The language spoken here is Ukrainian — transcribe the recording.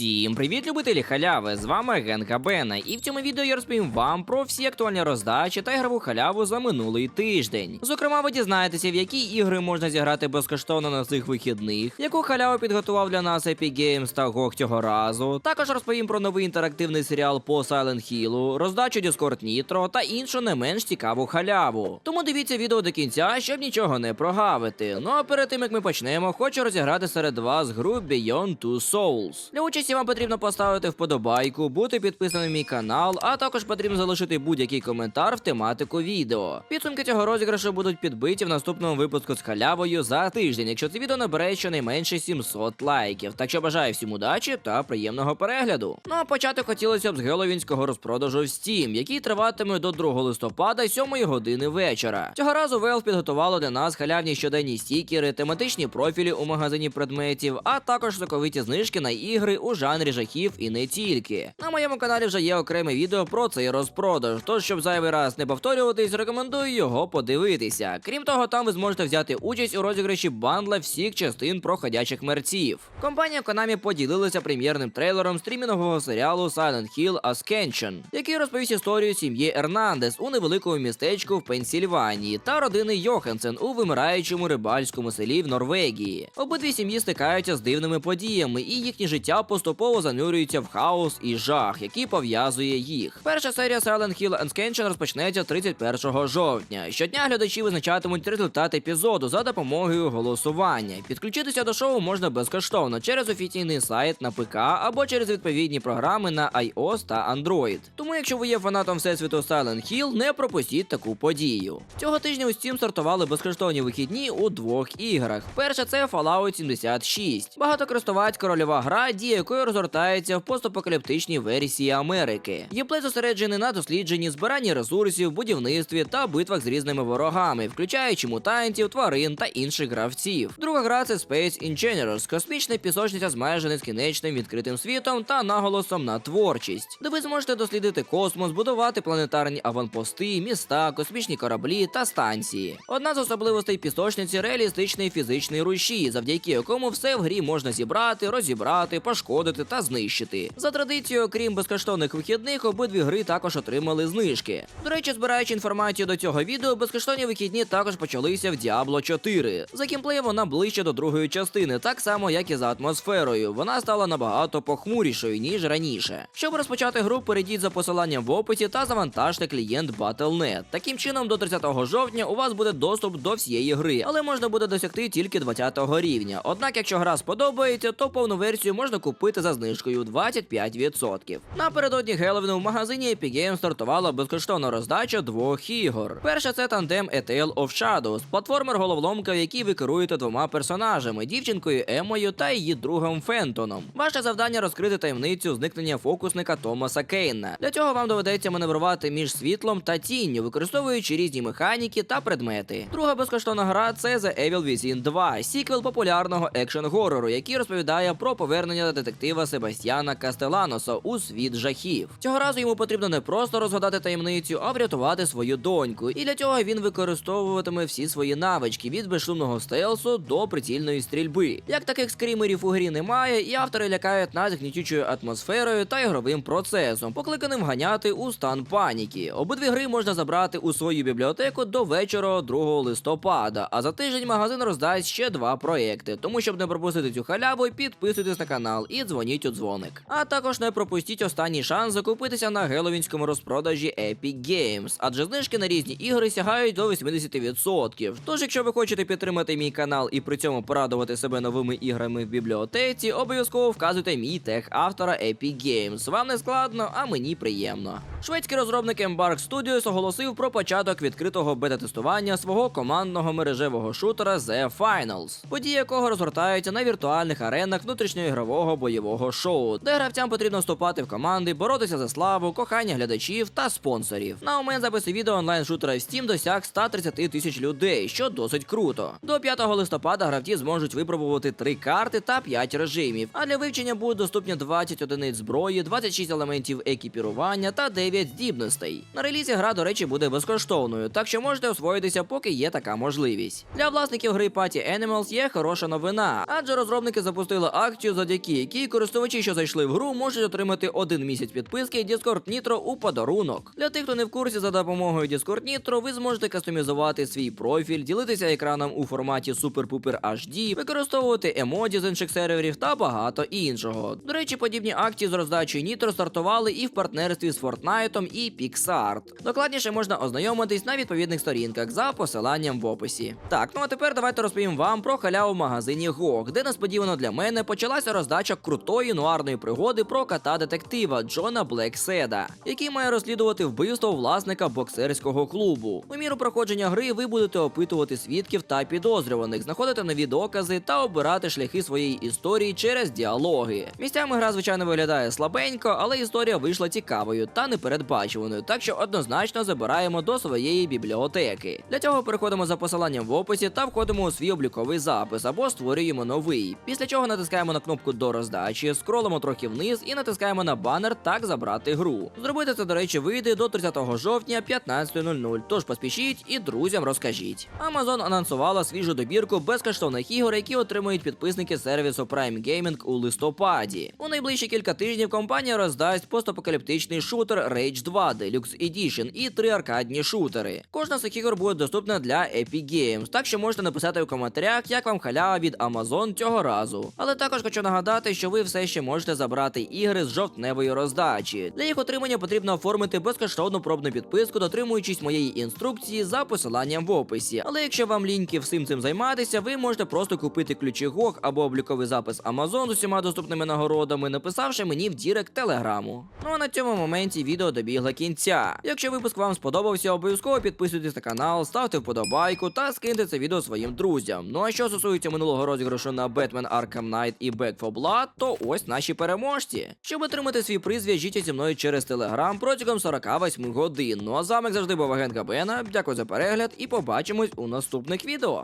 Всім привіт, любителі халяви! З вами Генка Бена, і в цьому відео я розповім вам про всі актуальні роздачі та ігрову халяву за минулий тиждень. Зокрема, ви дізнаєтеся, в які ігри можна зіграти безкоштовно на цих вихідних, яку халяву підготував для нас Epic Games та GOG цього разу. Також розповім про новий інтерактивний серіал по Silent Hill, роздачу Discord Nitro та іншу не менш цікаву халяву. Тому дивіться відео до кінця, щоб нічого не прогавити. Ну а перед тим як ми почнемо, хочу розіграти серед вас гру Beyond Two Souls. Для участі вам потрібно поставити вподобайку, бути підписаним на мій канал, а також потрібно залишити будь-який коментар в тематику відео. Підсумки цього розіграшу будуть підбиті в наступному випуску з халявою за тиждень, якщо це відео набере щонайменше 700 лайків. Так що бажаю всім удачі та приємного перегляду. Ну а почати хотілося б з геловінського розпродажу в Steam, який триватиме до 2 листопада 7 години вечора. Цього разу Valve підготувало для нас халявні щоденні стікери, тематичні профілі у магазині предметів, а також соковиті знижки на ігри у жанрі жахів і не тільки. На моєму каналі вже є окреме відео про цей розпродаж. Тож, щоб зайвий раз не повторюватись, рекомендую його подивитися. Крім того, там ви зможете взяти участь у розіграші бандла всіх частин про ходячих мерців. Компанія Konami поділилася прем'єрним трейлером стрімінгового серіалу Silent Hill Ascension, який розповість історію сім'ї Ернандес у невеликому містечку в Пенсільванії та родини Йохансен у вимираючому рибальському селі в Норвегії. Обидві сім'ї стикаються з дивними подіями, і їхнє життя поступово занурюється в хаос і жах, який пов'язує їх. Перша серія Silent Hill Ascension розпочнеться 31 жовтня. Щодня глядачі визначатимуть результат епізоду за допомогою голосування. Підключитися до шоу можна безкоштовно через офіційний сайт на ПК або через відповідні програми на iOS та Android. Тому, якщо ви є фанатом всесвіту Silent Hill, не пропустіть таку подію. Цього тижня у Steam стартували безкоштовні вихідні у двох іграх. Перша це Fallout 76. Багатокористувацька рольова гра, дія якої розгортається в постапокаліптичній версії Америки. Геймплей зосереджений на дослідженні, збиранні ресурсів, будівництві та битвах з різними ворогами, включаючи мутантів, тварин та інших гравців. Друга гра це Space Engineers, космічна пісочниця з майже нескінченним відкритим світом та наголосом на творчість, де ви зможете дослідити космос, будувати планетарні аванпости, міста, космічні кораблі та станції. Одна з особливостей пісочниці реалістичний фізичний рушій, завдяки якому все в грі можна зібрати, розібрати, пошкодити та знищити. За традицією, окрім безкоштовних вихідних, обидві гри також отримали знижки. До речі, збираючи інформацію до цього відео, безкоштовні вихідні також почалися в Diablo 4. За кімплеєм вона ближче до другої частини, так само як і за атмосферою. Вона стала набагато похмурішою ніж раніше. Щоб розпочати гру, перейдіть за посиланням в описі та завантажте клієнт Battle.net. Таким чином, до 30 жовтня у вас буде доступ до всієї гри, але можна буде досягти тільки 20 рівня. Однак, якщо гра сподобається, то повну версію можна купити за знижкою 25%. Напередодні Геловіну в магазині Epic Games стартувала безкоштовна роздача двох ігор. Перша це тандем Tale of Shadows, платформер головоломка, в якій ви керуєте двома персонажами дівчинкою Емою та її другом Фентоном. Ваше завдання розкрити таємницю зникнення фокусника Томаса Кейна. Для цього вам доведеться маневрувати між світлом та тінню, використовуючи різні механіки та предмети. Друга безкоштовна гра це The Evil Within 2, сіквел популярного екшен горору, який розповідає про повернення детектива Себастьяна Кастеланоса у світ жахів. Цього разу йому потрібно не просто розгадати таємницю, а врятувати свою доньку. І для цього він використовуватиме всі свої навички від безшумного стелсу до прицільної стрільби. Як таких скрімерів у грі немає, і автори лякають нас гнітючою атмосферою та ігровим процесом, покликаним ганяти у стан паніки. Обидві гри можна забрати у свою бібліотеку до вечора 2 листопада. А за тиждень магазин роздасть ще два проекти. Тому, щоб не пропустити цю халяву, підписуйтесь на канал і дзвоніть у дзвоник. А також не пропустіть останній шанс закупитися на геловінському розпродажі Epic Games, адже знижки на різні ігри сягають до 80%. Тож, якщо ви хочете підтримати мій канал і при цьому порадувати себе новими іграми в бібліотеці, обов'язково вказуйте мій тег автора Epic Games. Вам не складно, а мені приємно. Шведський розробник Embark Studios оголосив про початок відкритого бета-тестування свого командного мережевого шутера The Finals, події якого розгортаються на віртуальних аренах внутрішньоігрового бойового шоу, де гравцям потрібно вступати в команди, боротися за славу, кохання глядачів та спонсорів. На момент запису відео онлайн шутера в Steam досяг 130 тисяч людей, що досить круто. До 5 листопада гравці зможуть випробувати 3 карти та 5 режимів. А для вивчення будуть доступні 20 одиниць зброї, 26 елементів екіпірування та 9 здібностей. На релізі гра, до речі, буде безкоштовною, так що можете освоїтися, поки є така можливість. Для власників гри Party Animals є хороша новина, адже розробники запустили акцію, завдяки якій користувачі, що зайшли в гру, можуть отримати один місяць підписки Discord Nitro у подарунок. Для тих, хто не в курсі, за допомогою Discord Nitro ви зможете кастомізувати свій профіль, ділитися екраном у форматі Super Pupper HD, використовувати емоді з інших серверів та багато іншого. До речі, подібні акції з роздачею Nitro стартували і в партнерстві з Fortnite і PixArt. Докладніше можна ознайомитись на відповідних сторінках за посиланням в описі. Так, ну а тепер давайте розповім вам про халяву в магазині GOG, де несподівано для мене почалася роздача крутої нуарної пригоди про кота детектива Джона Блекседа, який має розслідувати вбивство власника боксерського клубу. У міру проходження гри ви будете опитувати свідків та підозрюваних, знаходити нові докази та обирати шляхи своєї історії через діалоги. Місцями гра, звичайно, виглядає слабенько, але історія вийшла цікавою та непередбачуваною, так що однозначно забираємо до своєї бібліотеки. Для цього переходимо за посиланням в описі та входимо у свій обліковий запис або створюємо новий. Після чого натискаємо на кнопку до роздачі, скролимо трохи вниз і натискаємо на банер Так забрати гру. Зробити це, до речі, вийде до 30 жовтня 15.00, тож поспішіть і друзям розкажіть. Amazon анонсувала свіжу добірку безкоштовних ігор, які отримують підписники сервісу Prime Gaming у листопаді. У найближчі кілька тижнів компанія роздасть постапокаліптичний шутер Rage 2 Deluxe Edition і три аркадні шутери. Кожна з цих ігор буде доступна для Epic Games, так що можете написати в коментарях, як вам халява від Amazon цього разу. Але також хочу нагадати, що ви все ще можете забрати ігри з жовтневої роздачі. Для їх отримання потрібно оформити безкоштовну пробну підписку, дотримуючись моєї інструкції за посиланням в описі. Але якщо вам ліньки всім цим займатися, ви можете просто купити ключі GOG або обліковий запис Amazon з усіма доступними нагородами, написавши мені в Дірект Телеграму. Ну а на цьому моменті відео добігло кінця. Якщо випуск вам сподобався, обов'язково підписуйтесь на канал, ставте вподобайку та скиньте це відео своїм друзям. Ну а що стосується минулого розіграшу на Batman Arkham Knight і Back 4 Blood, то ось наші переможці. Щоб отримати свій приз, зв'яжіться зі мною через телеграм протягом 48 годин. Ну а з вами завжди був агент Габена. Дякую за перегляд і побачимось у наступних відео.